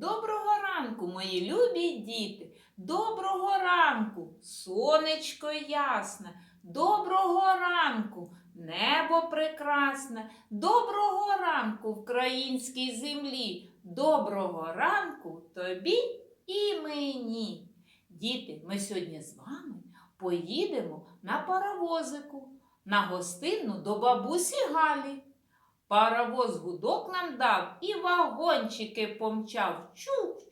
Доброго ранку, мої любі діти. Доброго ранку, сонечко ясне. Доброго ранку, небо прекрасне. Доброго ранку, українській землі. Доброго ранку тобі і мені. Діти, ми сьогодні з вами поїдемо на паровозику, на гостинну до бабусі Галі. Паровоз гудок нам дав і вагончики помчав. Чух,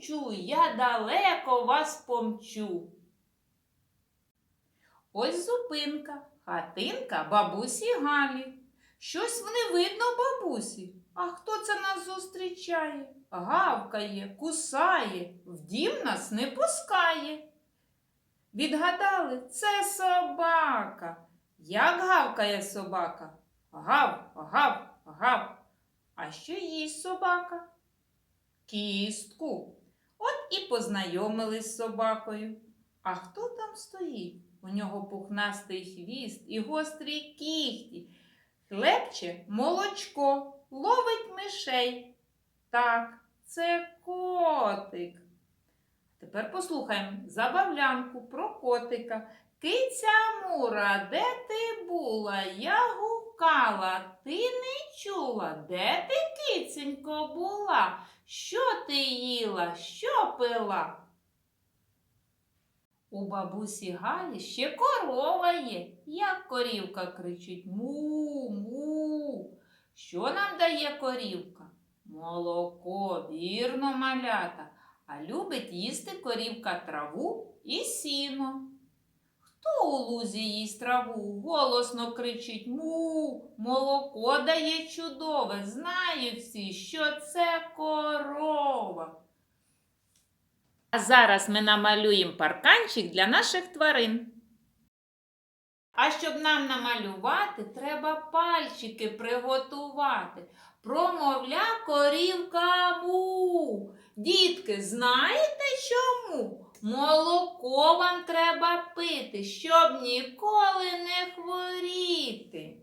чух, я далеко вас помчу. Ось зупинка, хатинка бабусі Галі. Щось не видно бабусі. А хто це нас зустрічає? Гавкає, кусає, в дім нас не пускає. Відгадали, це собака. Як гавкає собака? Гав, гав, гав. А що їсть собака? Кістку. От і познайомились з собакою. А хто там стоїть? У нього пухнастий хвіст і гострі кіхті. Хлебче молочко, ловить мишей. Так, це котик. Тепер послухаємо забавлянку про котика. Киця Мура, де ти була? Я гукала, ти не чула, де ти, киценько, була? Що ти їла, що пила? У бабусі Галі ще корова є, як корівка кричить му, му. Що нам дає корівка? Молоко, вірно, малята, а любить їсти корівка траву і сіно. Хто у лузі їсть траву? Голосно кричить му, молоко дає чудове. Знають всі, що це корова. А зараз ми намалюємо парканчик для наших тварин. А щоб нам намалювати, треба пальчики приготувати. Промовля корівка му. Дітки, знаєте чому? Молоко вам треба пити, щоб ніколи не хворіти.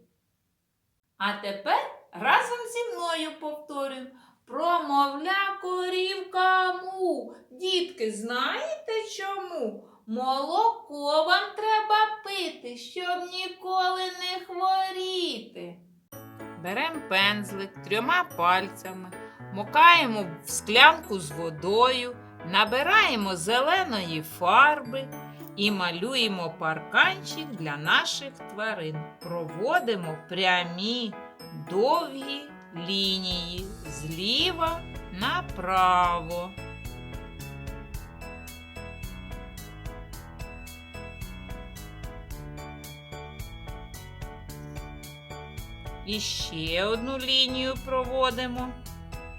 А тепер разом зі мною повторюємо. Промовля корівка му. Дітки, знаєте чому? Молоко вам треба пити, щоб ніколи не хворіти. Беремо пензлик трьома пальцями, мокаємо в склянку з водою, набираємо зеленої фарби і малюємо парканчик для наших тварин. Проводимо прямі довгі лінії зліва направо. І ще одну лінію проводимо.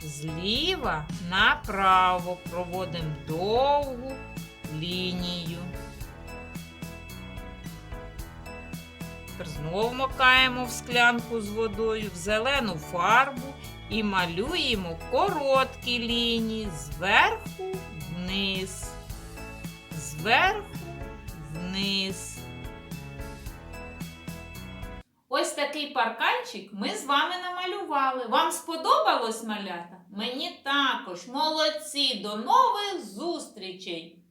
Зліва направо проводимо довгу лінію. Тепер знову макаємо в склянку з водою, в зелену фарбу і малюємо короткі лінії зверху вниз, зверху вниз. Ось такий парканчик ми з вами намалювали. Вам сподобалось малята? Мені також. Молодці! До нових зустрічей!